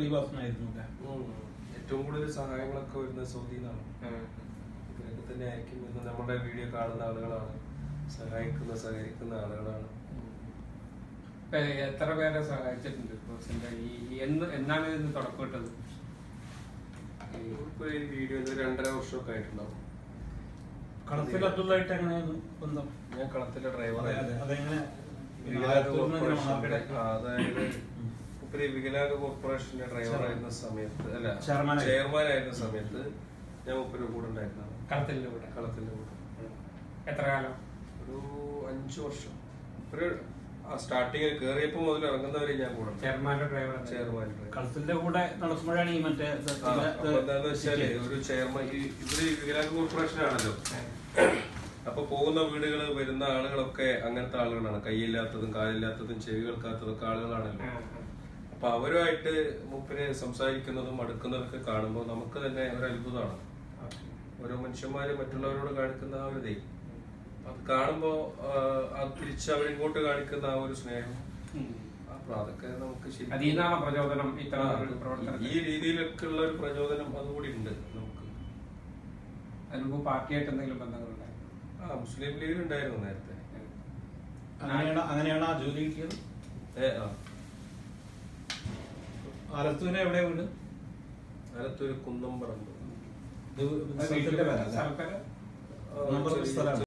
അല്ലേ? ഏറ്റവും കൂടുതൽ സഹായങ്ങളൊക്കെ വരുന്നത് സൗദിയിൽ നിന്നാണ് ഇവരൊക്കെ തന്നെ ആയിരിക്കും. ഇന്ന് നമ്മുടെ വീഡിയോ കാണുന്ന ആളുകളാണ്. സഹായിക്കുന്ന സഹകരിക്കുന്ന ആളുകളാണ്. എത്ര പേരെ സഹായിച്ചിട്ടുണ്ട് കോഴ്സിന്റെ ഈ ഈ എന്ന് എന്നാണ് ഇതിന് തുടക്കം ഇട്ടത് ഈ വീഡിയോ രണ്ടര വർഷമൊക്കെ ആയിട്ടുണ്ടാവും. കളത്തിൽ അബ്ദുള്ളായിട്ട് എങ്ങനെയായിരുന്നു ബന്ധം? ഞാൻ കളത്തിലെ ഡ്രൈവർ അതെങ്ങനെ? അതായത് ഇപ്പഴ് വികലാംഗ കോർപ്പറേഷന്റെ ഡ്രൈവർ ആയിരുന്ന സമയത്ത് അല്ല ചെയർമാൻ ആയി. ചെയർമാൻ ആയിരുന്ന സമയത്ത് ഞാൻ മുപ്പര് കൂടെ ഉണ്ടായിരുന്നു കളത്തിന്റെ കൂടെ. കളത്തിന്റെ കൂടെ. എത്ര കാലം? ഒരു അഞ്ചു വർഷം. ഒരു സ്റ്റാർട്ടിങ്ങിൽ കേറിയപ്പോ മുതൽ ഇറങ്ങുന്നവരെ ഞാൻ കൂടെ ചെയർമാന്റെ ചെയർമാന്റെ ഡ്രൈവർ ചെയർമാൻ കളത്തിന്റെ കൂടെ നടക്കുമ്പോഴാണ് ഈ മറ്റേ എന്താന്ന് വെച്ചാൽ ഒരു ചെയർമാൻ ഇവർ വികലാംഗ കോർപ്പറേഷൻ ആണല്ലോ. അപ്പൊ പോകുന്ന വീടുകൾ വരുന്ന ആളുകളൊക്കെ അങ്ങനത്തെ ആളുകളാണ്. കൈയില്ലാത്തതും കാലില്ലാത്തതും ചെവി കേൾക്കാത്തതും ഒക്കെ ആളുകളാണല്ലോ അപ്പൊ അവരുമായിട്ട് മൂപ്പര് സംസാരിക്കുന്നതും അടുക്കുന്നതൊക്കെ കാണുമ്പോൾ നമുക്ക് തന്നെ ഒരു അത്ഭുതമാണ് ഓരോ മനുഷ്യന്മാര് മറ്റുള്ളവരോട് കാണിക്കുന്ന ആ ഒരു ദൈ അത് കാണുമ്പോ അത് ആ തിരിച്ച് അവരിങ്ങോട്ട് കാണിക്കുന്ന ആ ഒരു സ്നേഹം. അപ്പൊ അതൊക്കെ നമുക്ക് പ്രചോദനം ഈ രീതിയിലൊക്കെ ഉള്ള ഒരു പ്രചോദനം അതുകൂടി ഉണ്ട് നമുക്ക്. അതിനുമ്പ് പാർട്ടിയായിട്ട് എന്തെങ്കിലും ബന്ധങ്ങളുണ്ടായിരുന്നു? ആ മുസ്ലിം ലീഗ് ഉണ്ടായിരുന്നു നേരത്തെ. അങ്ങനെയാണ് അങ്ങനെയാണ് ആ ജോലി കിട്ടിയത്? ഏ ആ. ആലത്തൂര് എവിടെ വീട് അലത്തൂര് കുന്നമ്പറമ്പ് ഇത്